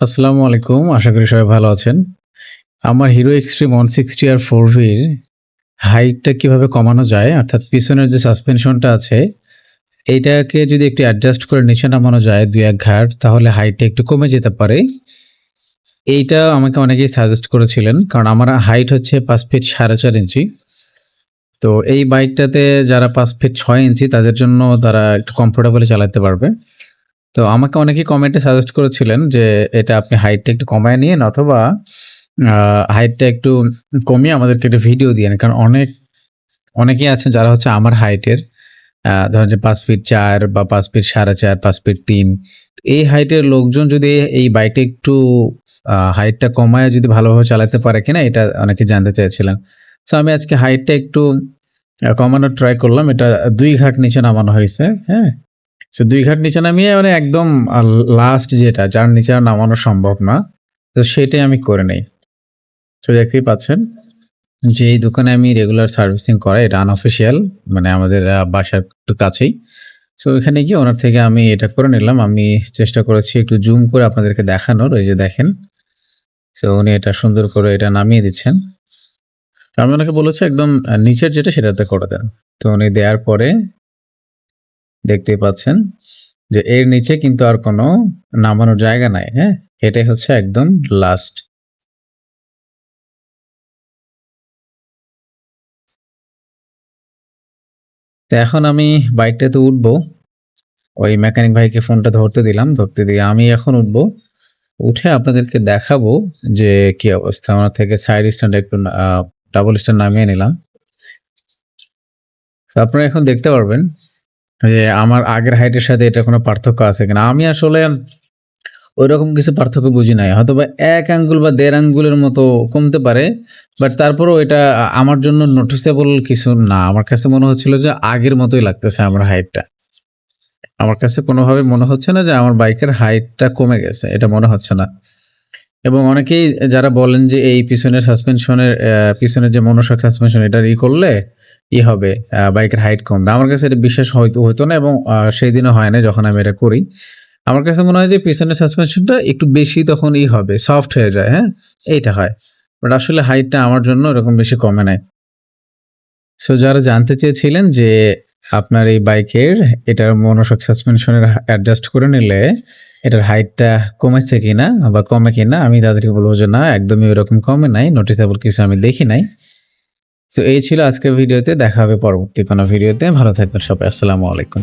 আসসালামু আলাইকুম, আশা করি সবাই ভালো আছেন। আমার Hero Xtreme one sixty R four V হাইটটা কীভাবে কমানো যায়, অর্থাৎ পিছনের যে সাসপেনশনটা আছে এইটাকে যদি একটু অ্যাডজাস্ট করে নিচে নামানো যায় দুই এক ঘাট, তাহলে হাইটটা একটু কমে যেতে পারে। এইটা আমাকে অনেকেই সাজেস্ট করেছিলেন, কারণ আমার হাইট হচ্ছে পাঁচ ফিট সাড়ে চার ইঞ্চি। তো এই বাইকটাতে যারা পাঁচ ফিট ছয় ইঞ্চি, তাদের জন্য তারা একটু কমফোর্টেবলি চালাতে পারবে। তো আমাকে অনেকেই কমেন্টে সাজেস্ট করেছিলেন যে এটা আপনি হাইটটা একটু কমায় নিন অথবা হাইটটা একটু কমিয়ে আমাদেরকে একটা ভিডিও দিয়ে কারণ অনেক, অনেকেই আছেন যারা হচ্ছে আমার হাইটের ধরেন যে পাঁচ ফিট চার বা পাঁচ ফিট সাড়ে চার, পাঁচ ফিট তিন। এই হাইটের লোকজন যদি এই বাইকটা একটু হাইটটা কমায় যদি ভালোভাবে চালাতে পারে কিনা, এটা অনেকে জানতে চেয়েছিলেন। সো আমি আজকে হাইটটা একটু কমানোর ট্রাই করলাম। এটা দুই ঘাট নিচে নামানো হয়েছে হ্যাঁ? সো দুই ঘাট নিচে নামিয়ে মানে একদম লাস্ট যেটা, যার নিচে আর নামানো সম্ভব না, তো সেটাই আমি করে নেই। তো দেখতেই পাচ্ছেন, যে এই দোকানে আমি রেগুলার সার্ভিসিং করাই, এটা আনঅফিসিয়াল মানে আমাদের বাসার একটু কাছেই। সো এখানে গিয়ে ওনার থেকে আমি এটা করে নিলাম, আমি চেষ্টা করেছি একটু জুম করে আপনাদেরকে দেখানোর ওই যে দেখেন। সো উনি এটা সুন্দর করে এটা নামিয়ে দিচ্ছেন। তো আমি ওনাকে বলেছি একদম নিচের যেটা সেটাতে করে দেন। তো উনি দেওয়ার পরে দেখতেই পাচ্ছেন যে এর নিচে কিন্তু আর কোনো নামানোর জায়গা নাই হ্যাঁ? এটাই হচ্ছে একদম লাস্ট তো এখন আমি বাইকটাতে উঠবো। ওই মেকানিক ভাইকে ফোনটা ধরতে দিলাম, ধরতে দিয়ে আমি এখন উঠবো। উঠে আপনাদেরকে দেখাবো যে কি অবস্থা। আমার থেকে সাইড স্ট্যান্ড একটু ডাবল স্ট্যান্ড নামিয়ে নিলাম। তো আপনারা এখন দেখতে পারবেন যে আমার আগের হাইটের সাথে এটা কোনো পার্থক্য আছে কিনা? আমি আসলে ওইরকম কিছু পার্থক্য বুঝি নাই। হয়তো বা এক আঙ্গুল বা দেড় আঙ্গুলের মতো কমতে পারে বাট তারপরেও এটা আমার জন্য নোটিসেবল কিছু না। আমার কাছে মনে হচ্ছিল যে আগের মতোই লাগতেছে আমার হাইটটা আমার কাছে কোনোভাবে মনে হচ্ছে না যে আমার বাইকের হাইটটা কমে গেছে, এটা মনে হচ্ছে না। এবং অনেকেই যারা বলেন যে এই পিছনের সাসপেনশনের পিছনের যে মনোশক সাসপেনশন এটা ই করলে ই হবে বাইকের হাইট কমবে আমার কাছে এটা বিশ্বাস হয়তো, হতো না এবং সেই দিনও হয় না যখন আমি এটা করি। আমার কাছে মনে হয় যে পিছনের সাসপেনশনটা একটু বেশি তখন ই হবে সফট হয়ে যায় হ্যাঁ? এইটা হয়। বাট আসলে হাইটটা আমার জন্য এরকম বেশি কমে নাই। সো যারা জানতে চেয়েছিলেন যে আপনার এই বাইকের, এটার মনোসক সাসপেনশনের অ্যাডজাস্ট করে নিলে এটার হাইটটা কমেছে কিনা বা কমে কিনা, আমি তাদেরকে বলব যে না, একদমই ওরকম কমে নাই নোটিসেবল কিছু আমি দেখি নাই। তো এই ছিল আজকের ভিডিওতে, দেখা হবে পরবর্তী কোনো ভিডিওতে। ভালো থাকবেন সবাই, আসসালামু আলাইকুম।